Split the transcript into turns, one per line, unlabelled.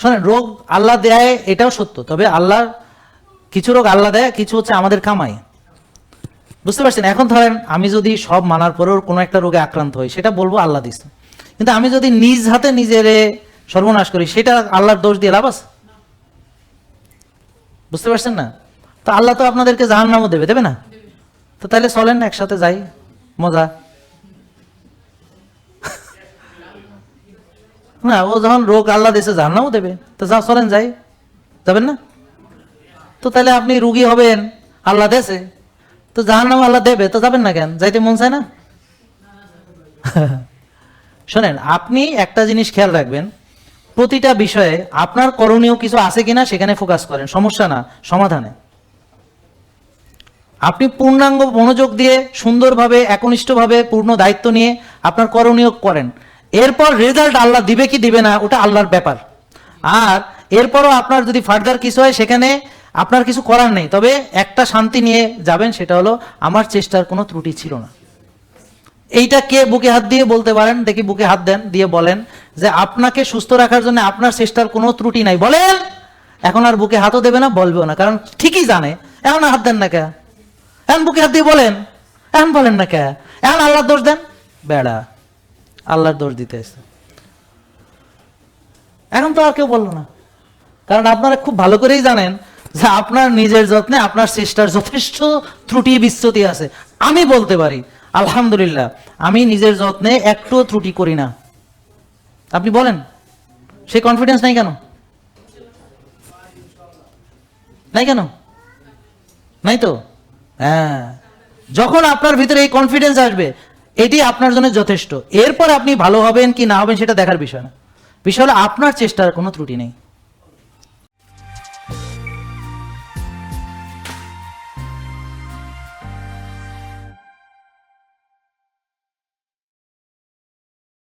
শোনেন, রোগ আল্লাহ দেয় এটাও সত্য, তবে আল্লাহ, কিছু রোগ আল্লাহ দেয়, কিছু হচ্ছে আমাদের কামাই। বুঝতে পারছেন? এখন ধরেন, আমি যদি সব মানার পরেও কোনো একটা রোগে আক্রান্ত হই, সেটা বলব আল্লাহ দিস কিন্তু আমি যদি নিজ হাতে নিজেরে সর্বনাশ করি, সেটা আল্লাহর দোষ দিয়ে লাভ বুঝতে পারছেন না? তো আল্লাহ তো আপনাদেরকে জাহান নামও দেবে দেবে না? তো তাহলে চলেন একসাথে যাই, মজা। না, ও যখন রোগ আল্লাহ দেশে জাহান নামও দেবে। তো যা চলেন যাই। যাবেন না? তো তাহলে আপনি রুগী হবেন, আল্লাহ দেশে তো জাহান নাম আল্লাহ দেবে, তো যাবেন না কেন? যাইতে মন চায় না? শোনেন, আপনি একটা জিনিস খেয়াল রাখবেন। প্রতিটা বিষয়ে আপনার করণীয় কিছু আছে কিনা সেখানে ফোকাস করেন, সমস্যা না, সমাধানে। আপনি পূর্ণাঙ্গ মনোযোগ দিয়ে, সুন্দরভাবে, একনিষ্ঠভাবে, পূর্ণ দায়িত্ব নিয়ে আপনার করণীয় করেন। এরপর রেজাল্ট আল্লাহ দিবে কি দিবে না, ওটা আল্লাহর ব্যাপার। আর এরপরও আপনার যদি ফার্দার কিছু হয়, সেখানে আপনার কিছু করার নেই। তবে একটা শান্তি নিয়ে যাবেন, সেটা হলো আমার চেষ্টার কোনো ত্রুটি ছিল না। এইটা কে বুকে হাত দিয়ে বলতে পারেন? দেখি বুকে হাত দেন, দিয়ে বলেন যে আপনাকে সুস্থ রাখার জন্য আপনার চেষ্টার কোনো ত্রুটি নাই। বলেন! এখন আর বুকে হাতও দেবে না, বলবেও না। কারণ ঠিকই জানে। এখন হাত দেন না কে? এখন বুকে হাত দিয়ে বলেন। এখন বলেন না কে? এখন আল্লাহর দোষ দেন? বেড়া। আল্লাহর দোষ দিতে এসে এখন তো আর কেউ বলল না। কারণ আপনারা খুব ভালো করেই জানেন যে আপনার নিজের যত্নে আপনার চেষ্টার যথেষ্ট ত্রুটি বিচ্যুতি আছে। আমি বলতে পারি, আলহামদুলিল্লাহ, আমি নিজের যত্নে একটু ত্রুটি করি না। আপনি বলেন, সেই কনফিডেন্স নাই কেন? নাই কেন? নাই তো? হ্যাঁ। যখন আপনার ভিতরে এই কনফিডেন্স আসবে এটি আপনার জন্য যথেষ্ট। এরপর আপনি ভালো হবেন কি না হবেন সেটা দেখার বিষয় না। বিষয় হলো আপনার চেষ্টার কোনো ত্রুটি নেই।